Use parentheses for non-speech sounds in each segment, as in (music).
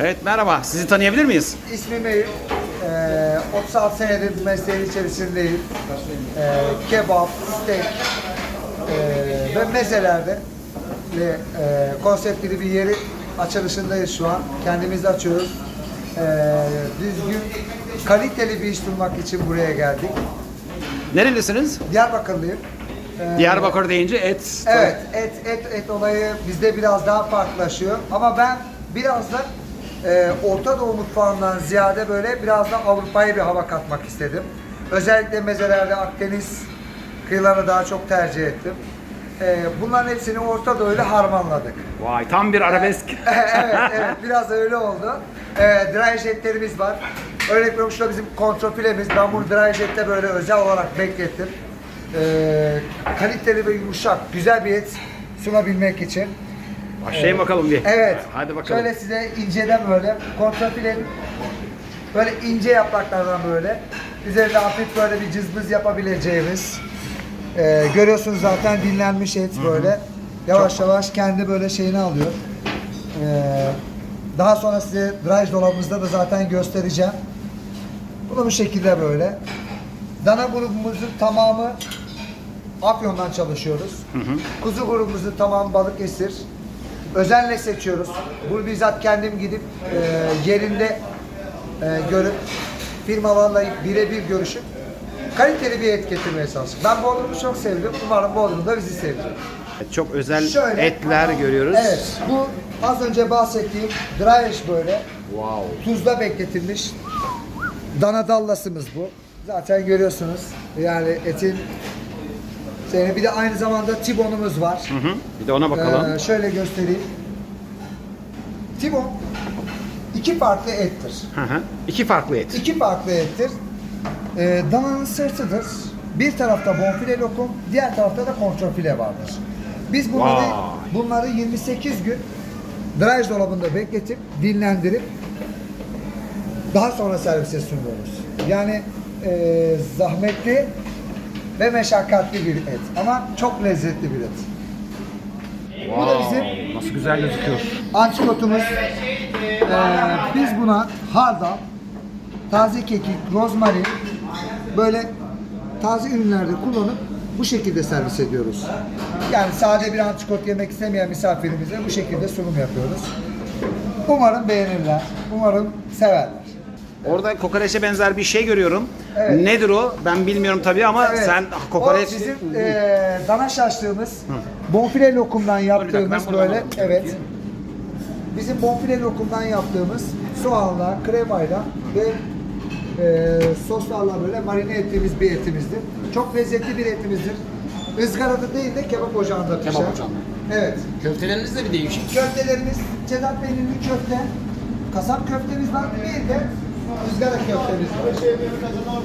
Evet merhaba. Sizi tanıyabilir miyiz? İsmim Eyüp. Ee, 36 senedir bu mesleğin içerisindeyim. Ee, kebap, steak ee, ve mezelerde ve e, konseptli bir yeri açılışındayız şu an. Kendimiz açıyoruz. Ee, düzgün, kaliteli bir iş bulmak için buraya geldik. Nerelisiniz? Diyarbakırlıyım. Ee, Diyarbakır deyince et. Evet, et, et, et olayı bizde biraz daha farklılaşıyor. Ama ben biraz da e, Orta Doğu mutfağından ziyade böyle biraz da Avrupa'ya bir hava katmak istedim. Özellikle mezelerde Akdeniz kıyılarını daha çok tercih ettim. E, bunların hepsini Orta Doğu ile harmanladık. Vay tam bir arabesk. (laughs) evet, evet, biraz öyle oldu. E, dry jetlerimiz var. Örnek veriyorum şurada bizim kontrafilemiz. Ben bunu dry jette böyle özel olarak beklettim. E, kaliteli ve yumuşak, güzel bir et sunabilmek için. Başlayın bakalım bir. Evet. Hadi bakalım. Şöyle size inceden böyle kontrafilenin böyle ince yapraklardan böyle üzerinde hafif böyle bir cızbız yapabileceğimiz Ee, görüyorsunuz zaten dinlenmiş et böyle yavaş yavaş kendi böyle şeyini alıyor. Ee, daha sonra size dry dolabımızda da zaten göstereceğim. Bunu bu şekilde böyle. Dana grubumuzun tamamı Afyon'dan çalışıyoruz. Kuzu grubumuzun tamamı Balıkesir. Özenle seçiyoruz. Bunu bizzat kendim gidip e, yerinde e, görüp firmalarla birebir görüşüp kaliteli bir et getirmeye çalıştık. Ben Bodrum'u çok sevdim. Umarım Bodrum da bizi sevecek. Çok özel Şöyle. etler görüyoruz. Evet, bu az önce bahsettiğim dry ash böyle. Wow. Tuzda bekletilmiş dana dallasımız bu. Zaten görüyorsunuz. Yani etin yani bir de aynı zamanda tibonumuz var. Hı hı. Bir de ona bakalım. Ee, şöyle göstereyim. Tibon iki farklı ettir. Hı hı. İki farklı et. İki farklı ettir. Ee, dananın sırtıdır. Bir tarafta bonfile lokum, diğer tarafta da kontrafile vardır. Biz bunları Vay. bunları 28 gün dry dolabında bekletip dinlendirip daha sonra servise sunuyoruz. Yani e, zahmetli ve meşakkatli bir et ama çok lezzetli bir et. Bu da bizim Nasıl güzel gözüküyor. Antrikotumuz. Ee, biz buna hardal, taze kekik, rozmarin böyle taze ürünlerde kullanıp bu şekilde servis ediyoruz. Yani sade bir antrikot yemek istemeyen misafirimize bu şekilde sunum yapıyoruz. Umarım beğenirler. Umarım severler. Orada kokoreçe benzer bir şey görüyorum. Evet. Nedir o? Ben bilmiyorum tabii ama Evet. sen kokoreç... O bizim eee dana şaşlığımız. Bonfile lokumdan yaptığımız ben böyle. Evet. Bizim bonfile lokumdan yaptığımız soğanla, kremayla ve eee soslarla böyle marine ettiğimiz bir etimizdir. Çok lezzetli bir etimizdir. Izgarada değil de kebap ocağında pişer. Kebap ocağında. Evet. Köfteleriniz de bir değişik. Köftelerimiz Sedat peynirli köfte, kasap köftemiz var, bir de köftemiz var.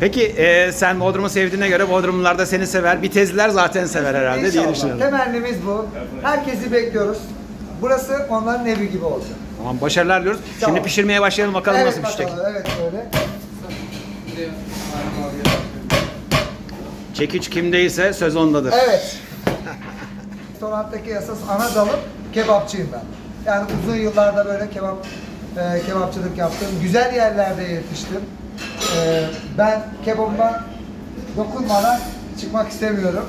Peki e, sen Bodrum'u sevdiğine göre Bodrumlular da seni sever. Bitezliler zaten sever herhalde diye İnşallah. düşünüyorum. Temennimiz bu. Herkesi bekliyoruz. Burası onların evi gibi olacak. Tamam başarılar diliyoruz. Tamam. Şimdi pişirmeye başlayalım bakalım evet, nasıl pişecek. bakalım, Evet öyle. Çekiç kimdeyse söz ondadır. Evet. (laughs) Restoranttaki esas ana dalım kebapçıyım ben. Yani uzun yıllarda böyle kebap e, kebapçılık yaptım. Güzel yerlerde yetiştim. E, ben kebabıma dokunmadan çıkmak istemiyorum.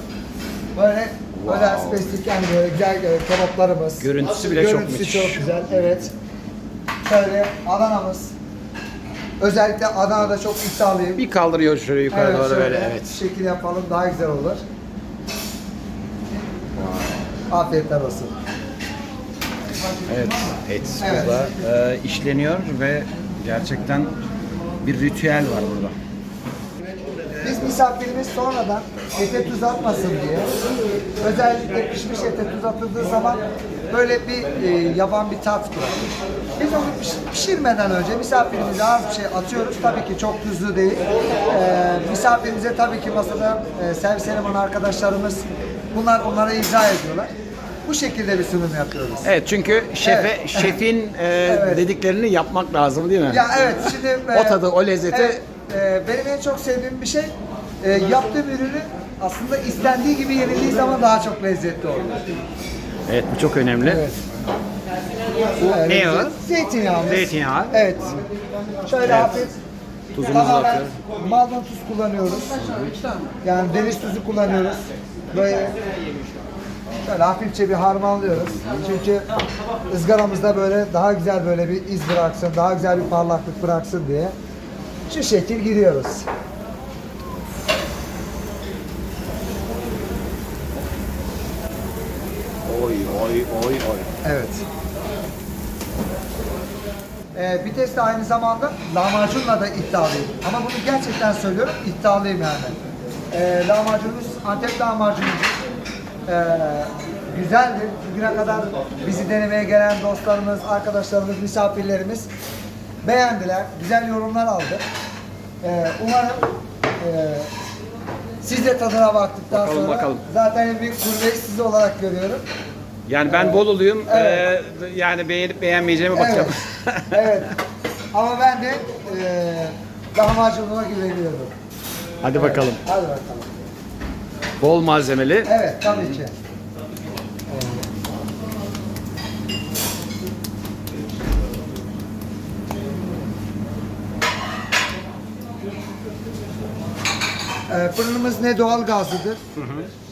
Böyle özel spesifik yani böyle güzel e, kebaplarımız. Görüntüsü bile çok Görüntüsü müthiş. çok güzel. Evet. Şöyle Adana'mız. Özellikle Adana'da çok iddialıyım. Bir kaldırıyor şöyle yukarı Evet, doğru şöyle böyle evet. bu şekil yapalım daha güzel olur. Afiyetler olsun. Evet, et Evet. burada e, işleniyor ve gerçekten bir ritüel var burada. Biz misafirimiz sonradan ete tuz atmasın diye özellikle pişmiş ete tuz atıldığı zaman böyle bir e, yaban bir tat bırakır. Biz onu piş- pişirmeden önce misafirimize az bir şey atıyoruz. Tabii ki çok tuzlu değil. E, misafirimize tabii ki masada e, servis eleman arkadaşlarımız bunlar onlara izah ediyorlar. Bu şekilde bir sunum yapıyoruz. Evet çünkü şefe Evet. şefin e, Evet. dediklerini yapmak lazım değil mi? Ya evet şimdi (laughs) O tadı, o lezzeti- evet, e, benim en çok sevdiğim bir şey e, yaptığım ürünü aslında istendiği gibi yenildiği zaman daha çok lezzetli oluyor. Evet bu çok önemli. Evet. Bu ne yağı? Zeytinyağımız. Zeytinyağı. Evet. Şöyle Evet. hafif Tuzumuzu tamamen atıyoruz. Magnum tuz kullanıyoruz. Yani deniz tuzu kullanıyoruz. Böyle Şöyle hafifçe bir harmanlıyoruz. Çünkü ızgaramızda böyle daha güzel böyle bir iz bıraksın, daha güzel bir parlaklık bıraksın diye. Şu şekil giriyoruz. Oy oy oy oy. Evet. Ee, vites de aynı zamanda lahmacunla da iddialıyım. Ama bunu gerçekten söylüyorum, iddialıyım yani. Ee, lahmacunumuz Antep lahmacunumuz. Ee, güzeldir. Bugüne kadar bizi denemeye gelen dostlarımız, arkadaşlarımız, misafirlerimiz beğendiler. Güzel yorumlar aldık. Ee, umarım e, siz de tadına baktıktan Bakalım, sonra bakalım. zaten en büyük gurmeyi siz olarak görüyorum. Yani ben Boluluyum. Evet. Ee, yani beğenip beğenmeyeceğime bakacağım. Evet. (laughs) evet. Ama ben de eee lahmacunuma güveniyorum. Hadi bakalım. Hadi bakalım. Bol malzemeli. Evet, tabii ki. Ee, fırınımız ne doğal gazlıdır.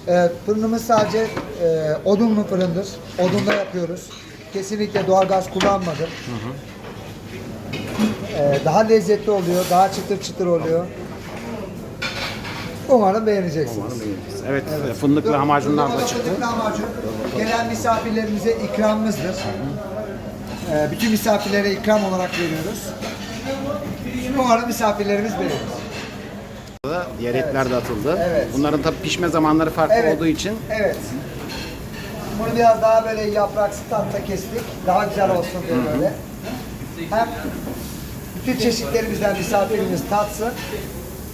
Ee, fırınımız sadece e, odunlu fırındır. Odunla yapıyoruz. Kesinlikle doğal gaz kullanmadım. Ee, daha lezzetli oluyor, daha çıtır çıtır oluyor. Umarım beğeneceksiniz. Umarım beğeniriz. Evet, fındık lahmacunlar da Fındık çıktı. lahmacun gelen misafirlerimize ikramımızdır. Ee, bütün misafirlere ikram olarak veriyoruz. Umarım misafirlerimiz beğenir. Diğer etler de atıldı. Evet. Bunların tabii pişme zamanları farklı Evet. olduğu için Evet. Bunu biraz daha böyle yapraksı tatta kestik. Daha güzel olsun diye böyle. Hem bütün çeşitlerimizden misafirimiz tatsın.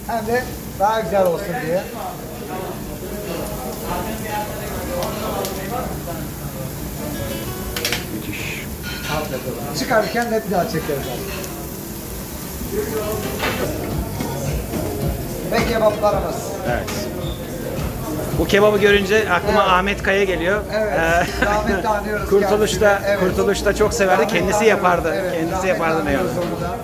Hem de daha güzel olsun diye. müthiş. Çıkarırken de bir daha çekeriz. Ve kebaplarımız. Evet. Bu kebabı görünce aklıma Evet. Ahmet Kaya geliyor. Evet, Ee, (laughs) anıyoruz Kurtuluş'ta, kendisini. Evet. Kurtuluş'ta çok severdi. Kendisi anıyoruz. yapardı. Evet, Kendisi rahmetli yapardı ne anıyoruz yazık. onu da.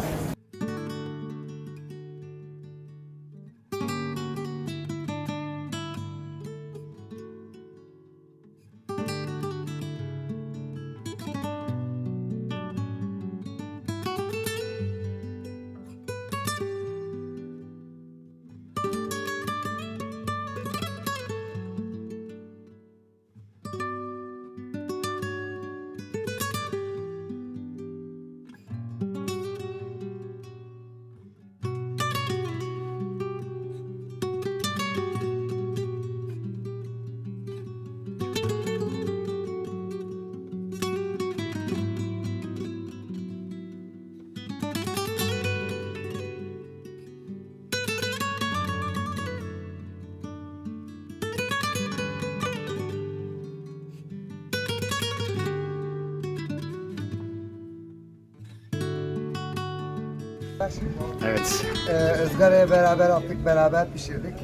Evet. Ee, ızgaraya beraber attık, beraber pişirdik.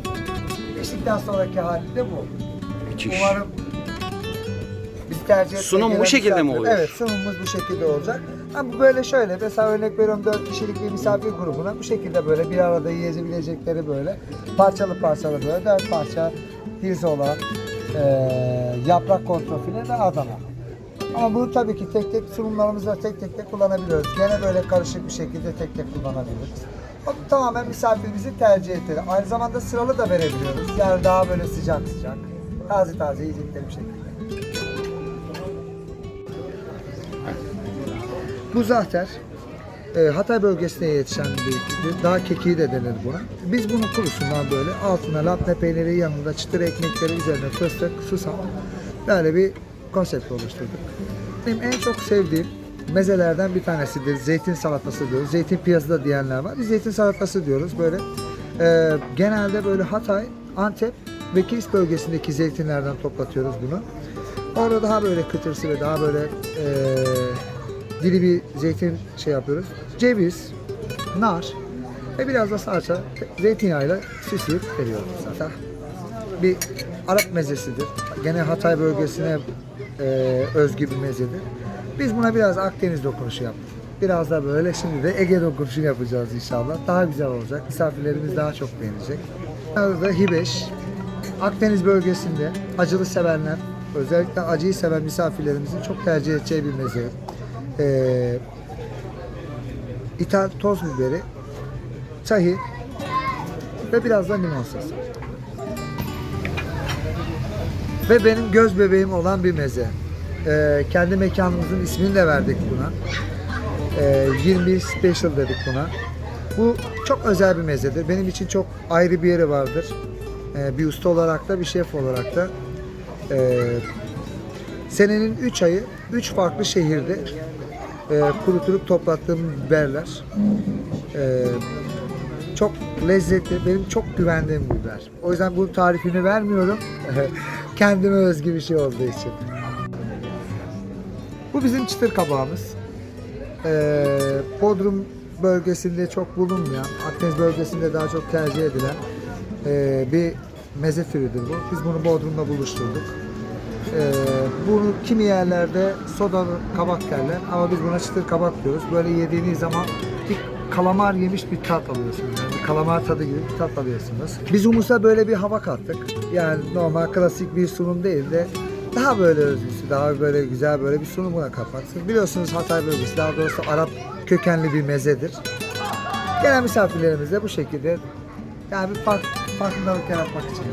Piştikten sonraki hali de bu. Müthiş. Umarım biz tercih Sunum bu şekilde mi oluyor? Evet, sunumumuz bu şekilde olacak. Ama bu böyle şöyle, mesela örnek veriyorum 4 kişilik bir misafir grubuna bu şekilde böyle bir arada yiyebilecekleri böyle parçalı parçalı böyle 4 parça pirzola, eee yaprak kontrafile ve Adana. Ama bunu tabii ki tek tek sunumlarımızda tek tek de kullanabiliyoruz. Gene böyle karışık bir şekilde tek tek kullanabiliriz. O tamamen misafirimizin tercih ettiği. Aynı zamanda sıralı da verebiliyoruz. Yani daha böyle sıcak sıcak, taze taze yiyecekleri bir şekilde. Bu zahter e, Hatay bölgesine yetişen bir bitkidir. Dağ kekiği de denir buna. Biz bunu kurusundan böyle altına labne peyniri yanında çıtır ekmekleri üzerine fıstık, susam böyle bir konsept oluşturduk. Benim en çok sevdiğim mezelerden bir tanesidir. Zeytin salatası diyoruz. Zeytin piyazı diyenler var. Biz zeytin salatası diyoruz. Böyle e, genelde böyle Hatay, Antep ve Kilis bölgesindeki zeytinlerden toplatıyoruz bunu. Orada daha böyle kıtırsı ve daha böyle e, dili bir zeytin şey yapıyoruz. Ceviz, nar ve biraz da salça zeytinyağıyla süsleyip veriyoruz. Zaten bir Arap mezesidir. Gene Hatay bölgesine e, özgü bir mezedir. Biz buna biraz Akdeniz dokunuşu yaptık. Biraz da böyle şimdi de Ege dokunuşu yapacağız inşallah. Daha güzel olacak. Misafirlerimiz daha çok beğenecek. Burada Hibeş. Akdeniz bölgesinde acılı sevenler, özellikle acıyı seven misafirlerimizin çok tercih edeceği bir meze. Ee, ithal toz biberi, çayı ve biraz da limon sosu. Ve benim göz bebeğim olan bir meze. Ee, kendi mekanımızın ismini de verdik buna. Ee, 21 Special dedik buna. Bu çok özel bir mezedir. Benim için çok ayrı bir yeri vardır. Ee, bir usta olarak da bir şef olarak da. Ee, senenin 3 ayı 3 farklı şehirde e, kurutup toplattığım biberler. Ee, çok lezzetli, benim çok güvendiğim biber. O yüzden bu tarifini vermiyorum. (laughs) Kendime özgü bir şey olduğu için. Bu bizim çıtır kabağımız. Ee, Bodrum bölgesinde çok bulunmayan, Akdeniz bölgesinde daha çok tercih edilen ee, bir meze türüdür bu. Biz bunu Bodrum'da buluşturduk. Ee, bunu kimi yerlerde sodalı kabak derler ama biz buna çıtır kabak diyoruz. Böyle yediğiniz zaman bir kalamar yemiş bir tat alıyorsunuz. Yani bir kalamar tadı gibi bir tat alıyorsunuz. Biz humusa böyle bir hava kattık. Yani normal klasik bir sunum değil de daha böyle özgüsü, daha böyle güzel böyle bir sunumuna kapatsın. Biliyorsunuz Hatay bölgesi daha doğrusu Arap kökenli bir mezedir. Gelen misafirlerimiz de bu şekilde yani bir fark, farkındalık yaratmak için.